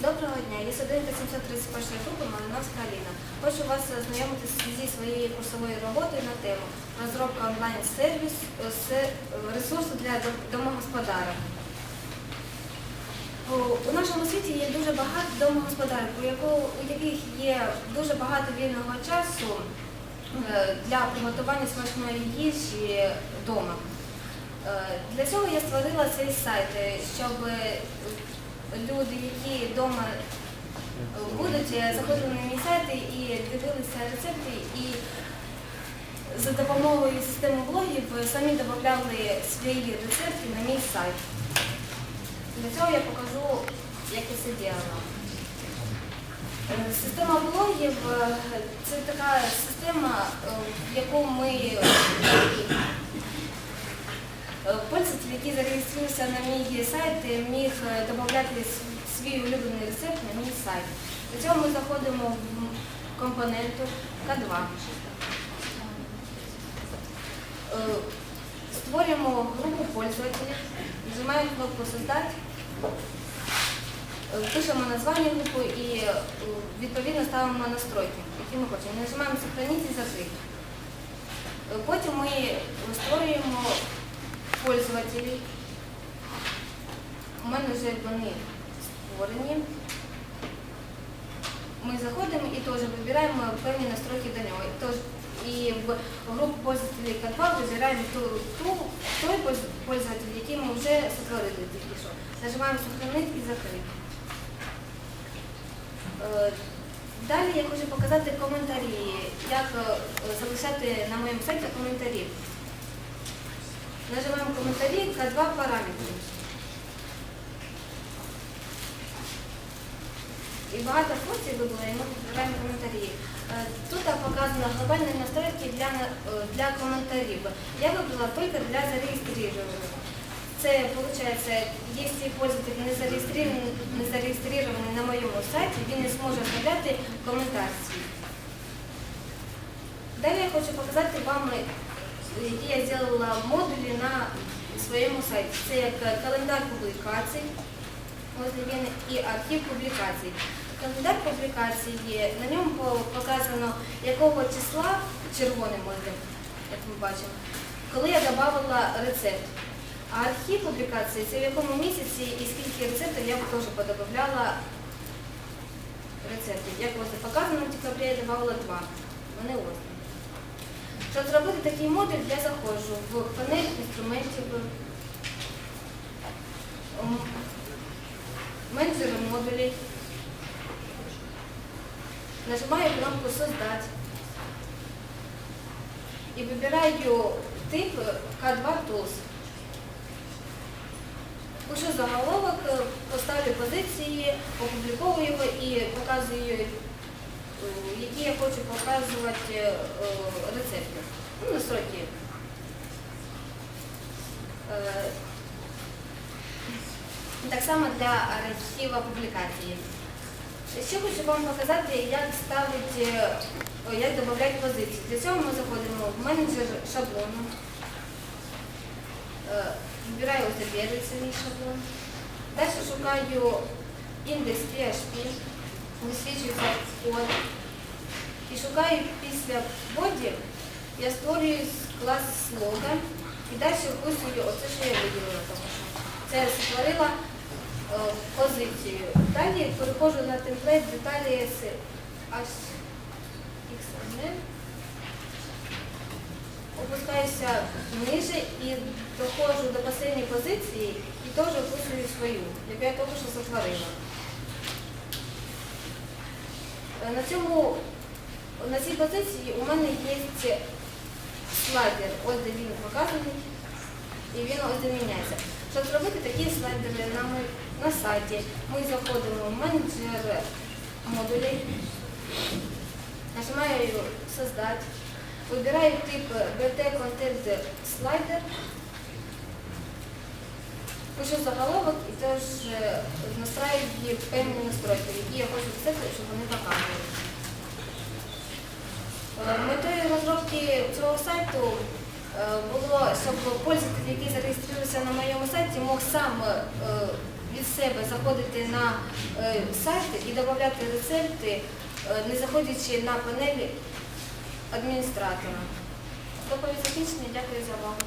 Доброго дня, я студентка 731 групи Малиновська Аліна. Хочу вас ознайомитися зі своєю курсовою роботою на тему розробка онлайн-сервіс е, ресурсу для дом- домогосподарок. У- нашому світі є дуже багато домогосподарок, у яких є дуже багато вільного часу е, для приготування смачної їжі вдома. Е, Для цього я створила цей сайт, е, щоб е, люди, які вдома будуть, е, заходили на мій сайт і дивилися рецепти і за допомогою системи блогів самі додавали свої рецепти на мій сайт. Для цього я покажу, як я це діяла. Е, Система блогів е, це така система, в яку ми Пользователь, який зареєструвався на мій сайт, е, міг е, додати свій улюблений рецепт на мій сайт. Для цього ми заходимо в компоненту К2. Е, Створюємо групу пользователів, нажимаємо кнопку Создать, е, пишемо названня групи і е, відповідно ставимо настройки, які ми хочемо. Нажимаємо Сохранити і закрити. Е, Потім ми створюємо пользователей. У мене вже вони створені. Ми заходимо і теж вибираємо певні настройки до нього. І, теж, і в групу пользователей Canva вибираємо ту, ту, той пользователь, який ми вже сотворили тільки що. Нажимаємо сохранити і закрити. Е, Далі я хочу показати коментарі, як е, залишати на моєму сайті коментарі. Нажимаємо коментарі К2 параметри. І багато функцій вибрали, і ми вибираємо коментарі. Е, Тут показано глобальні настройки для, е, для коментарів. Я вибрала тільки для зареєстрованих. Це виходить, якщо пользователь не зареєстрований, не зареєстрований на моєму сайті, він не зможе оставляти коментар. Далі я хочу показати вам, які я зробила модулі на своєму сайті. Це як е, календар публікацій, ось він і архів публікацій. Календар публікацій є, на ньому показано, якого числа червоним модулем, як ми бачимо, коли я додавала рецепт. А архів публікації це в якому місяці і скільки рецептів я теж подобавляла рецептів. Як ось показано, в декабрі я додавала два. Вони ось. Щоб зробити такий модуль, я заходжу в панель інструментів, менеджери модулей, нажимаю кнопку Создать і вибираю тип K2 Tools. Пишу заголовок, поставлю позиції, опубліковую і показую, які я хочу показувати е, рецепти. Ну, настройки. Е, Так само для архіва публікації. Ще хочу вам показати, як ставити, е, як додати позиції. Для цього ми заходимо в менеджер шаблону. Вибираю перший свій шаблон. Далі шукаю індекс PHP, висвічується код. І шукаю після боді, я створюю клас слога і далі вписую оце, що я виділила тому що. Це створила е, позицію. Далі переходжу на темплейт деталі з HXML. Опускаюся ниже і доходжу до останньої позиції і теж описую свою, яку я тільки що сотворила. На цьому, на цій позиції у мене є слайдер, ось де він показаний, і він ось де міняється. Щоб зробити такі слайдери на, ми- на сайті, ми заходимо в менеджер модулей, нажимаю Создать, вибираю тип BT Content Slider, пишу заголовок і теж е, настраюю певні настройки, які я хочу писати, щоб вони показували. Е, Метою розробки цього сайту е, було, щоб пользователь, який зареєструвався на моєму сайті, мог сам від себе заходити на сайт і додати рецепти, не заходячи на панелі адміністратора. Доповідь закінчення. Дякую за увагу.